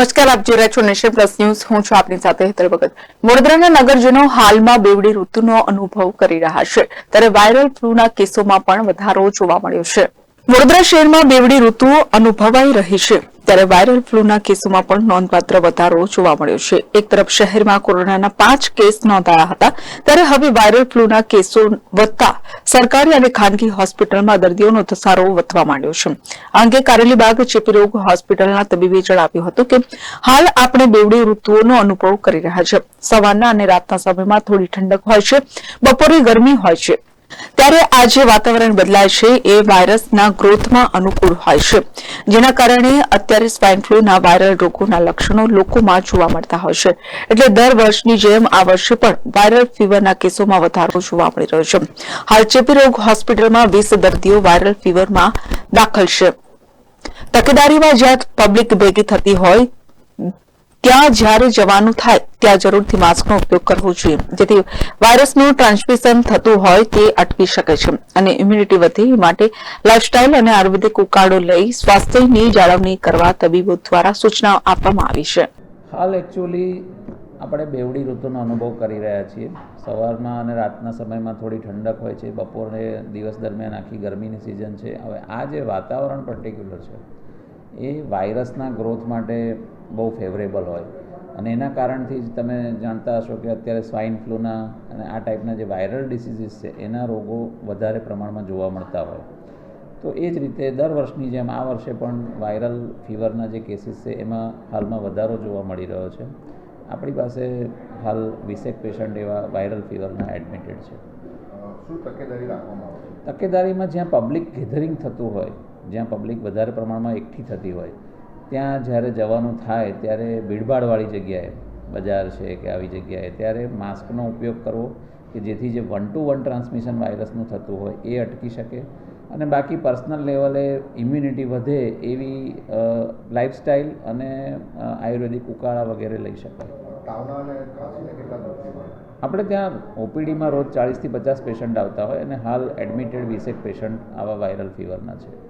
નમસ્કાર, આપ જોઈ રહ્યા છો નેશન પ્લસ ન્યૂઝ. હું છું આપની સાથે હેતર ભગત. વડોદરાના નગરજનો હાલમાં બેવડી ઋતુનો અનુભવ કરી રહ્યા છે. ત્યારે વાયરલ ફ્લૂના કેસોમાં પણ વધારો જોવા મળ્યો છે. વડોદરા શહેરમાં બેવડી ઋતુ અનુભવાઈ રહી છે. ત્યારે વાયરલ ફ્લૂના કેસોમાં પણ નોંધપાત્ર વધારો જોવા મળ્યો છે. એક તરફ શહેરમાં કોરોનાના પાંચ કેસ નોંધાયા હતા, ત્યારે હવે વાયરલ ફ્લૂના કેસો વધતા સરકારી અને ખાનગી હોસ્પિટલમાં દર્દીઓનો ધસારો વધવા માંડ્યો છે. આ અંગે કારેલીબાગ ચેપી રોગ હોસ્પિટલના તબીબે જણાવ્યું હતું કે, હાલ આપણે બેવડી ઋતુઓનો અનુભવ કરી રહ્યા છે. સવારના અને રાતના સમયમાં થોડી ઠંડક હોય છે, બપોરે ગરમી હોય છે. ત્યારે આ જે વાતાવરણ બદલાય છે. એ વાયરસના ગ્રોથમાં અનુકૂળ હોય છે. જેના કારણે અત્યારે સ્વાઇન ફ્લૂના વાયરલ રોગોના લક્ષણો લોકોમાં જોવા મળતા હોય છે. એટલે દર વર્ષની જેમ આ વર્ષે પણ વાયરલ ફીવરના કેસોમાં વધારો જોવા મળી રહ્યો છે. હાલ ચેપી રોગ હોસ્પિટલમાં વીસ દર્દીઓ વાયરલ ફીવરમાં દાખલ છે. તકેદારીમાં જ્યાં પબ્લિક ભેગી થતી હોય ત્યાં જ્યારે જવાનું થાય, ત્યાં જરૂરથી માસ્કનો ઉપયોગ કરવો જોઈએ. જેથી વાયરસનું ટ્રાન્સમિશન થતું હોય તે અટકી શકે છે. અને ઇમ્યુનિટી વધે માટે લાઇફસ્ટાઇલ અને આયુર્વેદિક ઉકાળો લઈ સ્વાસ્થ્યની જાળવણી કરવા તબીબો દ્વારા સૂચનાઓ આપવામાં આવી છે. હાલ એકચ્યુઅલી આપણે બેવડી ઋતુનો અનુભવ કરી રહ્યા છીએ. સવારમાં અને રાતના સમયમાં થોડી ઠંડક હોય છે. બપોરે દિવસ દરમિયાન આખી ગરમીની સિઝન છે. હવે આ જે વાતાવરણ પર્ટિક્યુલર છે એ વાયરસના ગ્રોથ માટે બહુ ફેવરેબલ હોય. અને એના કારણથી જ તમે જાણતા હશો કે અત્યારે સ્વાઇન ફ્લૂના અને આ ટાઈપના જે વાયરલ ડિસીઝીસ છે એના રોગો વધારે પ્રમાણમાં જોવા મળતા હોય. તો એ જ રીતે દર વર્ષની જેમ આ વર્ષે પણ વાયરલ ફીવરના જે કેસીસ છે એમાં હાલમાં વધારો જોવા મળી રહ્યો છે. આપણી પાસે હાલ વીસેક પેશન્ટ એવા વાયરલ ફીવરના એડમિટેડ છે. શું તકેદારી રાખવામાં તકેદારીમાં જ્યાં પબ્લિક ગેધરિંગ થતું હોય જ્યાં પબ્લિક વધારે પ્રમાણમાં એકઠી થતી હોય ત્યાં જ્યારે જવાનું થાય ત્યારે ભીડભાડવાળી જગ્યાએ બજાર છે કે આવી જગ્યાએ ત્યારે માસ્કનો ઉપયોગ કરવો કે જેથી જે વન ટુ વન ટ્રાન્સમિશન વાયરસનું થતું હોય એ અટકી શકે. અને બાકી પર્સનલ લેવલે ઇમ્યુનિટી વધે એવી લાઇફસ્ટાઇલ અને આયુર્વેદિક ઉકાળા વગેરે લઈ શકાય? આપણે ત્યાં ઓપીડીમાં રોજ ચાળીસથી પચાસ પેશન્ટ આવતા હોય અને હાલ એડમિટેડ વીસેક પેશન્ટ આવા વાયરલ ફીવરના છે.